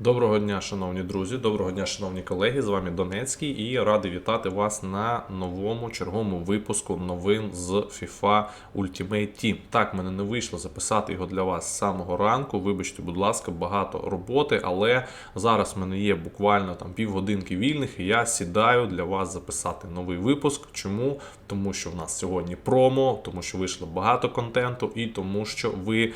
Доброго дня, шановні друзі, доброго дня, шановні колеги. З вами Донецький і радий вітати вас на новому черговому випуску новин з FIFA Ultimate Team. Так, мене не вийшло записати його для вас з самого ранку. Вибачте, будь ласка, багато роботи, але зараз в мене є буквально там півгодинки вільних, і я сідаю для вас записати новий випуск. Чому? Тому що в нас сьогодні промо, тому що вийшло багато контенту, і тому що ви е,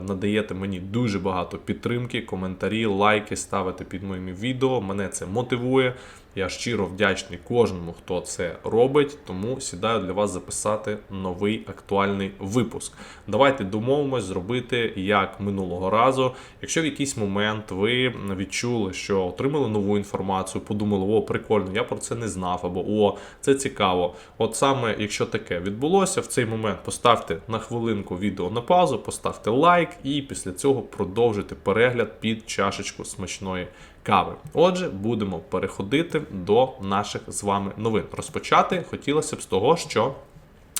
надаєте мені дуже багато підтримки, коментарі, лайки ставити під моїми відео. Мене це мотивує. Я щиро вдячний кожному, хто це робить, тому сідаю для вас записати новий актуальний випуск. Давайте домовимось зробити як минулого разу. Якщо в якийсь момент ви відчули, що отримали нову інформацію, подумали, о, прикольно, я про це не знав, або о, це цікаво. От саме якщо таке відбулося, в цей момент поставте на хвилинку відео на паузу, поставте лайк і після цього продовжуйте перегляд під чашечку смачної кави. Отже, будемо переходити до наших з вами новин. Розпочати хотілося б з того, що.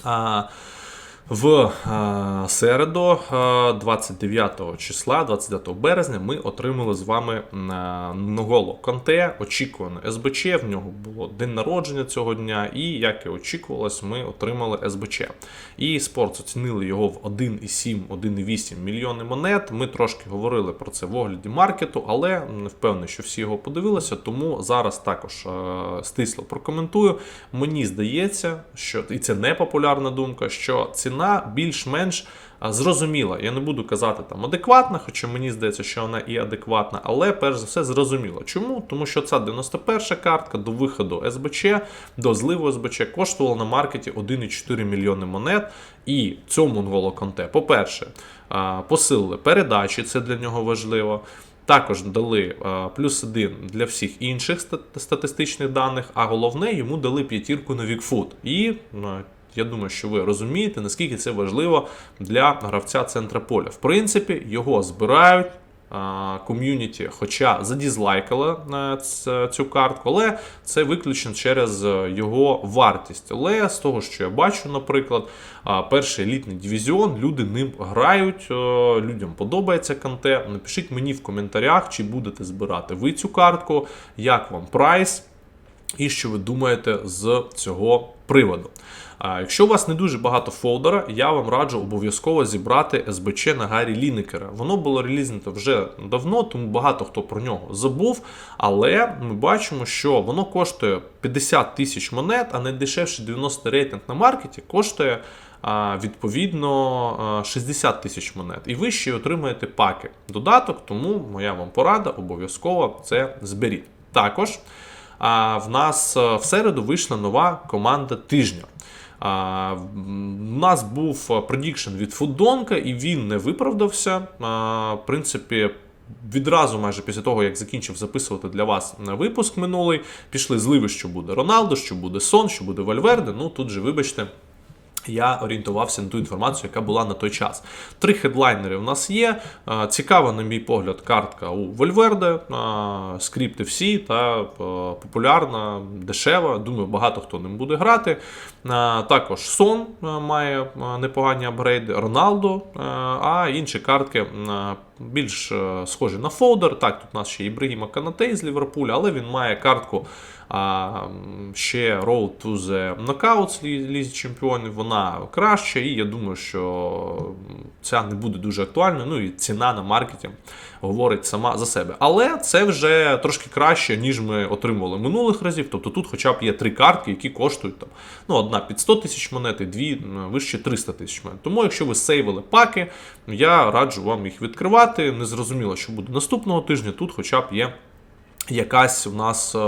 А, в е, середу, е, 29 числа, 29 березня, ми отримали з вами е, Нголо Конте, очікуване СБЧ. В нього було день народження цього дня, і як і очікувалось, ми отримали СБЧ. І спорт оцінили його в 1,7-1,8 мільйони монет. Ми трошки говорили про це в огляді маркету, але не впевнений, що всі його подивилися. Тому зараз також е, стисло прокоментую. Мені здається, що і це не популярна думка, що ціна більш-менш зрозуміла. Я не буду казати там адекватна, хоча мені здається, що вона і адекватна, але перш за все зрозуміла. Чому? Тому що ця 91 картка до виходу СБЧ, до зливу СБЧ коштувала на маркеті 1,4 мільйони монет. І цьому Нголо Конте, по-перше, посилили передачі, це для нього важливо. Також дали а, плюс один для всіх інших ста- статистичних даних, а головне йому дали п'ятірку на Вікфуд. І я думаю, що ви розумієте, наскільки це важливо для гравця центра поля. В принципі, його збирають. Ком'юніті, хоча задізлайкала цю картку, але це виключно через е, його вартість. Але з того, що я бачу, наприклад, перший елітний дивізіон, люди ним грають, е, людям подобається конте. Напишіть мені в коментарях, чи будете збирати ви цю картку, як вам прайс і що ви думаєте з цього приводу. Якщо у вас не дуже багато фолдера, я вам раджу обов'язково зібрати СБЧ на Гаррі Лінекера. Воно було релізнято вже давно, тому багато хто про нього забув. Але ми бачимо, що воно коштує 50 тисяч монет, а найдешевший 90 рейтинг на маркеті коштує. Відповідно, 60 тисяч монет. І ви ще отримаєте паки додаток, тому моя вам порада обов'язково це зберіть. Також а, в нас е, в середу вийшла нова команда тижня. А, У нас був предікшн від Фуддонка, і він не виправдався. А, В принципі, відразу, майже після того, як закінчив записувати для вас випуск минулий, пішли зливи, що буде Роналдо, що буде Сон, що буде Вальверде. Ну тут же, вибачте. Я орієнтувався на ту інформацію, яка була на той час. Три хедлайнери в нас є. Цікава, на мій погляд, картка у Вольверде. Скрипти всі та популярна, дешева. Думаю, багато хто ним буде грати. Також Сон має непогані апгрейди, Роналдо, а інші картки більш е, схожі на фолдер. Так, тут у нас ще Ібрагіма Канате з Ліверпуля, але він має картку ще Road to the Knockouts Лізі Чемпіонів, вона краща, і я думаю, що ця не буде дуже актуальною. Ну і ціна на маркеті говорить сама за себе. Але це вже трошки краще, ніж ми отримували минулих разів. Тобто тут хоча б є три картки, які коштують там. Ну, одна під 100 тисяч монет, і дві вище 300 тисяч монет. Тому, якщо ви сейвили паки, я раджу вам їх відкривати. Не зрозуміло, що буде наступного тижня. Тут хоча б є якась у нас е,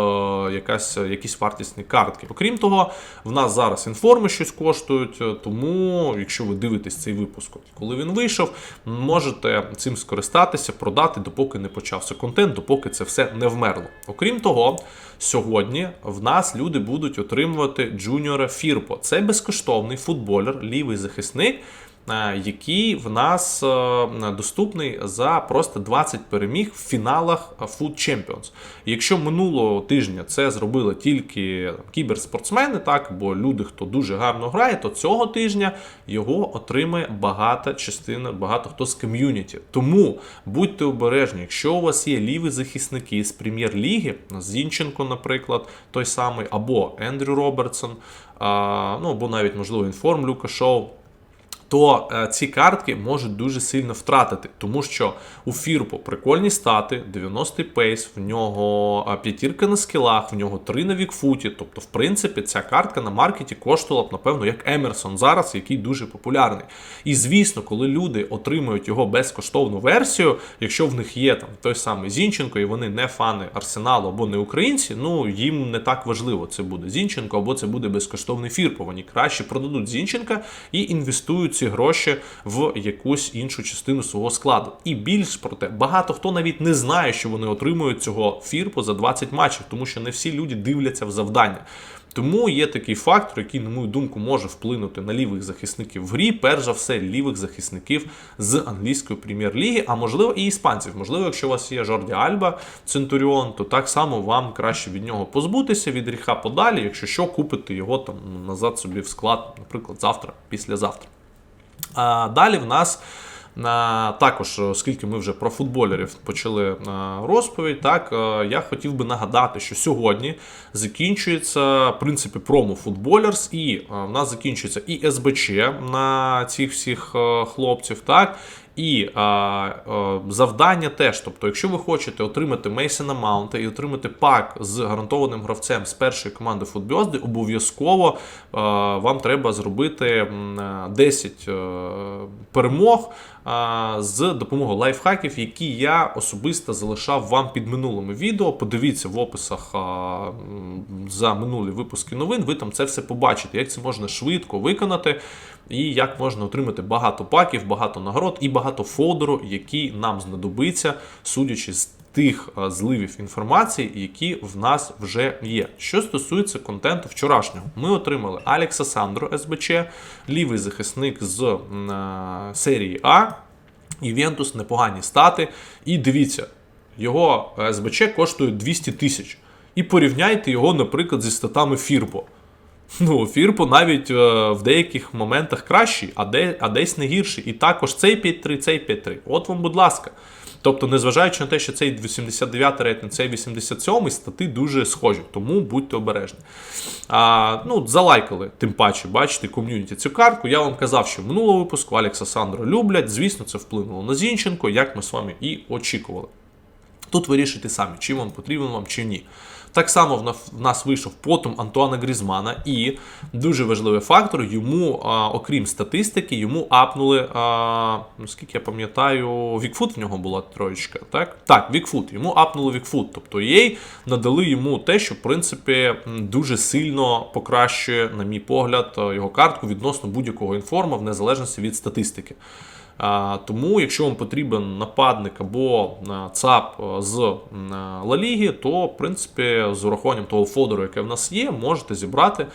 якась, якісь вартісні картки. Окрім того, в нас зараз інформи щось коштують, е, тому, якщо ви дивитесь цей випуск, коли він вийшов, можете цим скористатися, продати, допоки не почався контент, допоки це все не вмерло. Окрім того, сьогодні в нас люди будуть отримувати Джуніора Фірпо. Це безкоштовний футболер, лівий захисник. Е, який в нас е, доступний за просто 20 переміг в фіналах Food Champions. Якщо минулого тижня це зробили тільки кіберспортсмени, так або люди, хто дуже гарно грає, то цього тижня його отримає багата частина, багато хто з ком'юніті. Тому будьте обережні, якщо у вас є ліві захисники з прем'єр-ліги, Зінченко, наприклад, той самий, або Ендрю Робертсон, ну або навіть можливо інформ Люка Шоу то е, ці картки можуть дуже сильно втратити, тому що у Фірпо прикольні стати, 90-й пейс, в нього е, п'ятірка на скілах, в нього 3 на вікфуті. Тобто, в принципі, ця картка на маркеті коштувала б, напевно, як Емерсон зараз, який дуже популярний. І звісно, коли люди отримують його безкоштовну версію, якщо в них є там той самий Зінченко, і вони не фани Арсеналу або не українці, ну їм не так важливо, це буде Зінченко або це буде безкоштовний Фірпо. Вони краще продадуть Зінченка і інвестують ці гроші в якусь іншу частину свого складу. І більш про те, багато хто навіть не знає, що вони отримують цього фірпу за 20 матчів, тому що не всі люди дивляться в завдання. Тому є такий фактор, який, на мою думку, може вплинути на лівих захисників в грі, перш за все, лівих захисників з англійської прем'єр-ліги, а можливо і іспанців. Можливо, якщо у вас є Жорді Альба, Центуріон, то так само вам краще від нього позбутися, від гріха подалі, якщо що, купити його там назад собі в склад, наприклад, завтра, післязавтра. А далі в нас також, оскільки ми вже про футболерів почали розповідь, так я хотів би нагадати, що сьогодні закінчується в принципі промо футболерс, і в нас закінчується і СБЧ на цих всіх хлопців, так. І а, а, завдання теж, тобто, якщо ви хочете отримати Мейсона Маунта і отримати пак з гарантованим гравцем з першої команди футбьозди, обов'язково а, вам треба зробити 10 а, перемог а, з допомогою лайфхаків, які я особисто залишав вам під минулими відео. Подивіться в описах а, за минулі випуски новин. Ви там це все побачите, як це можна швидко виконати. І як можна отримати багато паків, багато нагород і багато фодеру, які нам знадобиться, судячи з тих зливів інформації, які в нас вже є. Що стосується контенту вчорашнього, ми отримали Алекса Сандро СБЧ, лівий захисник з м, серії А. Івентус непогані стати. І дивіться, його СБЧ коштує 200 тисяч. І порівняйте його, наприклад, зі статами Фірпо. Ну, Фірпо навіть е, в деяких моментах кращий, а, де, а десь не гірший. І також цей 5-3, цей 5-3. От вам, будь ласка. Тобто, незважаючи на те, що цей 89 рейтинг, цей 87 стати дуже схожі, тому будьте обережні. А, ну, Залайкали, тим паче, бачите, ком'юніті цю картку. Я вам казав, що в минулому випуску Алекса Сандро люблять. Звісно, це вплинуло на Зінченко, як ми з вами і очікували. Тут вирішуйте самі, чи вам потрібен вам, чи ні. Так само в на- нас вийшов потім Антуана Грізмана, і дуже важливий фактор, йому, окрім статистики, йому апнули, ну, я пам'ятаю, Вікфут в нього була троєчка, так? Так, Вікфут, йому апнули Вікфут. Тобто їй надали йому те, що в принципі дуже сильно покращує, на мій погляд, його картку відносно будь-якого інформа, в незалежності від статистики. Тому, якщо вам потрібен нападник або ЦАП з Лаліги, Ла Ліги, то в принципі з урахуванням того фодеру, яке в нас є, можете зібрати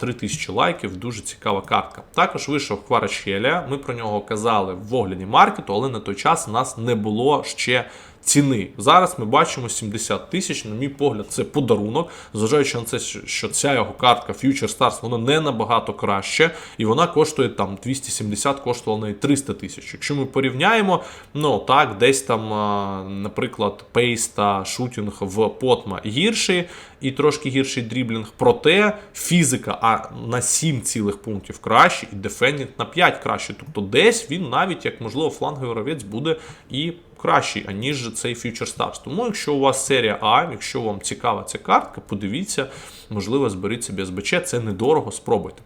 3000 лайків. Дуже цікава картка. Також вийшов Кварачеля. Ми про нього казали в огляді маркету, але на той час у нас не було ще. Ціни зараз ми бачимо 70 тисяч. На мій погляд, це подарунок. Зважаючи на це, що ця його картка Future Stars, вона не набагато краще, і вона коштує там 270, коштувала навіть 300 тисяч. Якщо ми порівняємо, ну так, десь там, наприклад, пейс та шутінг в Потма гірші, і трошки гірший дріблінг. Проте фізика а на 7 цілих пунктів краще, і дефендінг на 5 краще. Тобто десь він навіть як можливо фланговий гравець буде і кращий, аніж цей Future Stars. Тому, якщо у вас серія А, якщо вам цікава ця картка, подивіться, можливо, зберіть собі СБЧ, це недорого, спробуйте.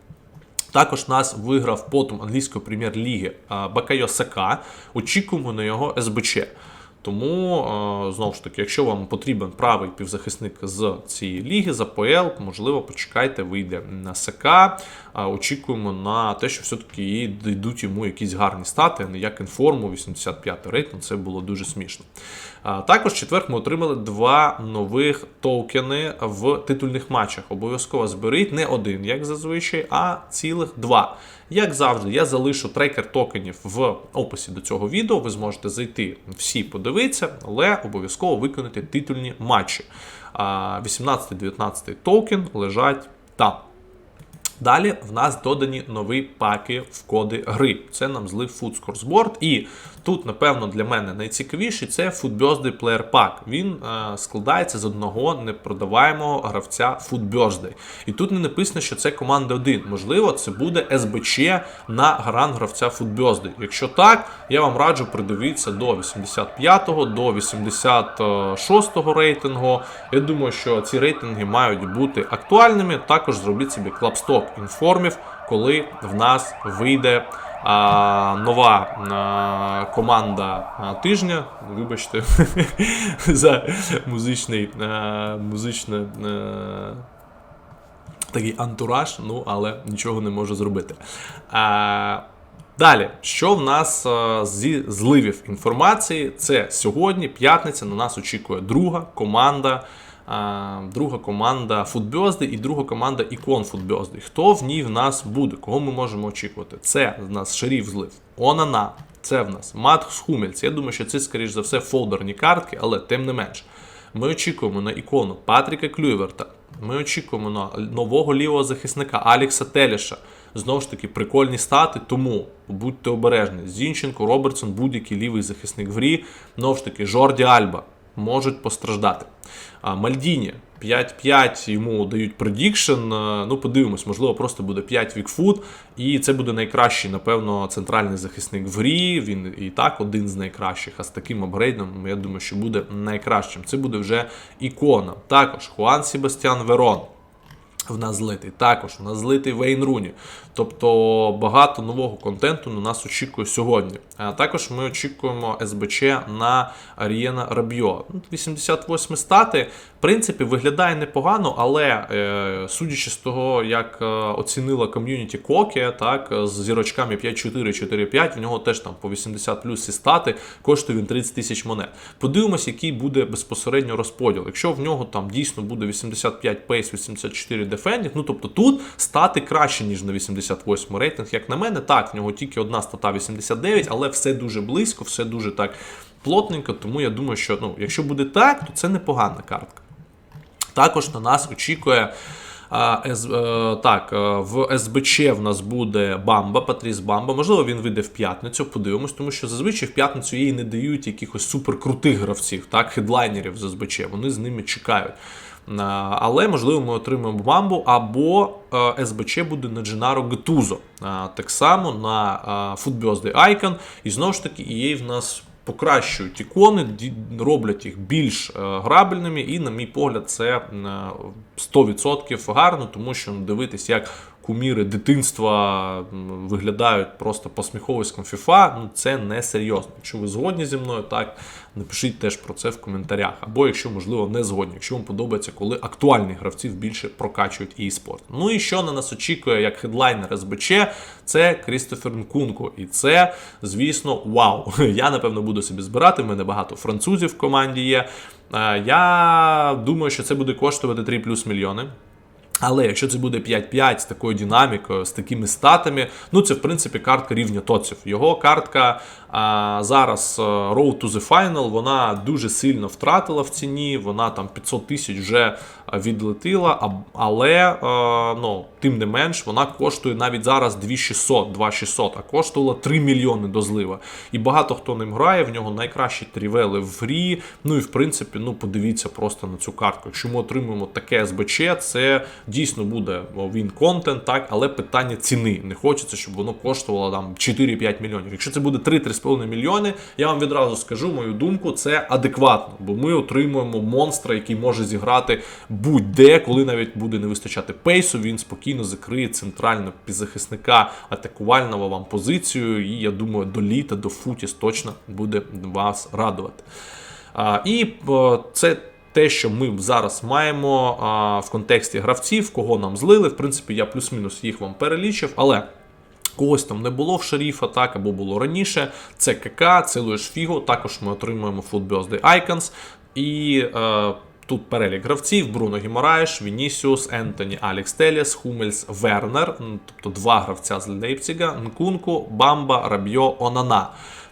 Також нас виграв потом англійської прем'єр-ліги Бакайо Сака. Очікуємо на його СБЧ. Тому, знову ж таки, якщо вам потрібен правий півзахисник з цієї ліги, з АПЛ, можливо, почекайте, вийде на СК. Очікуємо на те, що все-таки їй дійдуть йому якісь гарні стати, а не як інформу, 85 рейтинг, це було дуже смішно. Також в четвер ми отримали два нових токени в титульних матчах. Обов'язково зберіть не один, як зазвичай, а цілих два. Як завжди, я залишу трекер токенів в описі до цього відео. Ви зможете зайти всі подивитися, але обов'язково виконати титульні матчі. 18-19 токен лежать там. Далі в нас додані нові паки в коди гри. Це нам злив Food Scoresboard. І тут, напевно, для мене найцікавіший це Food Birthday Player Pack. Він е, складається з одного непродаваємого гравця Food І тут не написано, що це команда 1. Можливо, це буде СБЧ на гран гравця Food Якщо так, я вам раджу придивитися до 85-го, до 86-го рейтингу. Я думаю, що ці рейтинги мають бути актуальними. Також зробіть собі клапсток інформів, коли в нас вийде нова команда тижня. Вибачте за музичний музичне. Такий антураж, ну але нічого не можу зробити. А, Далі, що в нас а, зі зливів інформації? Це сьогодні, п'ятниця. На нас очікує друга команда. Друга команда Футбьозди і друга команда Ікон Футбьозди. Хто в ній в нас буде? Кого ми можемо очікувати? Це в нас Шеріф злив, Онана. Це в нас Матхс Хумельц. Я думаю, що це, скоріш за все, фолдерні картки, але тим не менш. Ми очікуємо на ікону Патріка Клюєверта. Ми очікуємо на нового лівого захисника Алікса Теліша. Знову ж таки, прикольні стати, тому будьте обережні. Зінченко, Робертсон, будь-який лівий захисник в грі. Знову ж таки, Жорді Альба можуть постраждати. А Мальдіні 5-5 йому дають предікшн. Ну, подивимось, можливо, просто буде 5 вікфут. І це буде найкращий, напевно, центральний захисник в грі. Він і так один з найкращих. А з таким апгрейдом, я думаю, що буде найкращим. Це буде вже ікона. Також Хуан Себастьян Верон. В нас злитий. Також в нас злитий Вейн Руні. Тобто багато нового контенту на нас очікує сьогодні. А також ми очікуємо СБЧ на Арієна Рабьо. 88 стати, принципі, виглядає непогано, але е, судячи з того, як е, оцінила ком'юніті Кокі, так, з зірочками 5-4, 4-5, в нього теж там по 80 плюс ці стати, коштує він 30 тисяч монет. Подивимось, який буде безпосередньо розподіл. Якщо в нього там дійсно буде 85 пейс, 84 дефендінг, ну тобто тут стати краще, ніж на 88 рейтинг, як на мене, так, в нього тільки одна стата 89, але все дуже близько, все дуже так плотненько, тому я думаю, що ну, якщо буде так, то це непогана картка. Також на нас очікує. Е, так, е, в СБЧ в нас буде Бамба, Патріс Бамба. Можливо, він вийде в п'ятницю, подивимось, тому що зазвичай в п'ятницю їй не дають якихось суперкрутих гравців, так, хедлайнерів з СБЧ. Вони з ними чекають. Але можливо ми отримаємо бамбу, або е, СБЧ буде на Дженаро Гетузо. Так само на Footbirthday Icon. І знову ж таки, EA в нас покращують ікони, роблять їх більш е, грабельними, і, на мій погляд, це е, 100% гарно, тому що ну, дивитись, як куміри дитинства виглядають просто посміховиськом FIFA, ну це не серйозно. Якщо ви згодні зі мною, так напишіть теж про це в коментарях. Або якщо, можливо, не згодні, якщо вам подобається, коли актуальних гравців більше прокачують e-спорт. Ну і що на нас очікує як хедлайнер СБЧ, це Крістофер Нкунку. І це, звісно, вау. Я напевно буду собі збирати. в мене багато французів в команді є. Е, Я думаю, що це буде коштувати 3 плюс мільйони. Але якщо це буде 5-5 з такою динамікою, з такими статами, ну це в принципі картка рівня тоців. Його картка а, зараз Road to the Final, вона дуже сильно втратила в ціні, вона там 500 тисяч вже відлетіла, але ну, тим не менш вона коштує навіть зараз 2600, 2600, а коштувала 3 мільйони до злива. І багато хто ним грає, в нього найкращі трівели в грі. Ну і в принципі, ну подивіться просто на цю картку. Якщо ми отримуємо таке СБЧ, це дійсно буде він контент, так, але питання ціни. Не хочеться, щоб воно коштувало там 4-5 мільйонів. Якщо це буде 3-3,5 мільйони, я вам відразу скажу мою думку, це адекватно, бо ми отримуємо монстра, який може зіграти будь-де, коли навіть буде не вистачати пейсу, він спокійно закриє центрального півзахисника атакувального вам позицію. І я думаю, до літа, до футіс точно буде вас радувати. А, І е, це те, що ми зараз маємо а, в контексті гравців, кого нам злили. В принципі, я плюс-мінус їх вам перелічив, але. Когось там не було в шеріфа, так, або було раніше. Це КК, це Луїш Фіго. Також ми отримуємо Food Birthday Icons. І е, Тут перелік гравців: Бруно Гімораєш, Вінісіус, Ентоні, Алікс Теліс, Хумельс, Вернер, тобто два гравця з Лейпціга, Нкунку, Бамба, Рабьо, Онана.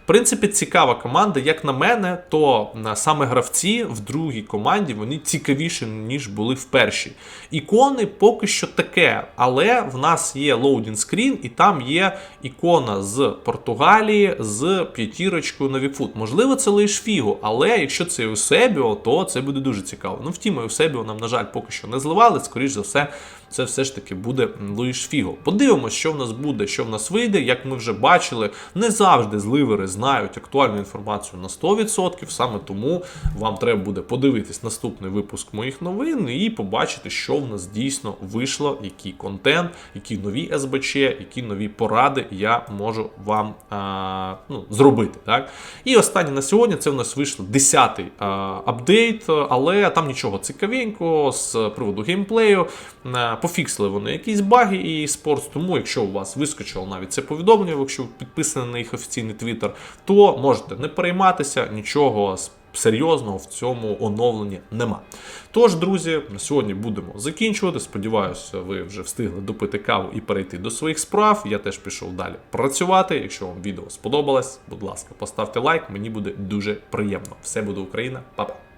Принципі, цікава команда. Як на мене, то саме гравці в другій команді вони цікавіші, ніж були в першій. Ікони поки що таке, але в нас є лоудінг скрін, і там є ікона з Португалії з п'ятірочкою на Вікфут. Можливо, це лише фіго, але якщо це Еусебіо, то це буде дуже цікаво. Ну, втім, Еусебіо нам, на жаль, поки що не зливали. Скоріш за все, це все ж таки буде Луїш Фіго. Подивимось, що в нас буде, що в нас вийде. Як ми вже бачили, не завжди зливери знають актуальну інформацію на 100%. Саме тому вам треба буде подивитись наступний випуск моїх новин і побачити, що в нас дійсно вийшло, який контент, які нові СБЧ, які нові поради я можу вам а, ну, зробити. Так? І останнє на сьогодні це в нас вийшло 10-й а, апдейт, але там нічого цікавенького з приводу геймплею. Пофіксили вони якісь баги і спорт. Тому, якщо у вас вискочило навіть це повідомлення, якщо ви підписані на їх офіційний твіттер, то можете не перейматися, нічого серйозного в цьому оновленні нема. Тож, друзі, на сьогодні будемо закінчувати. Сподіваюся, ви вже встигли допити каву і перейти до своїх справ. Я теж пішов далі працювати. Якщо вам відео сподобалось, будь ласка, поставте лайк, мені буде дуже приємно. Все буде Україна, Па-па.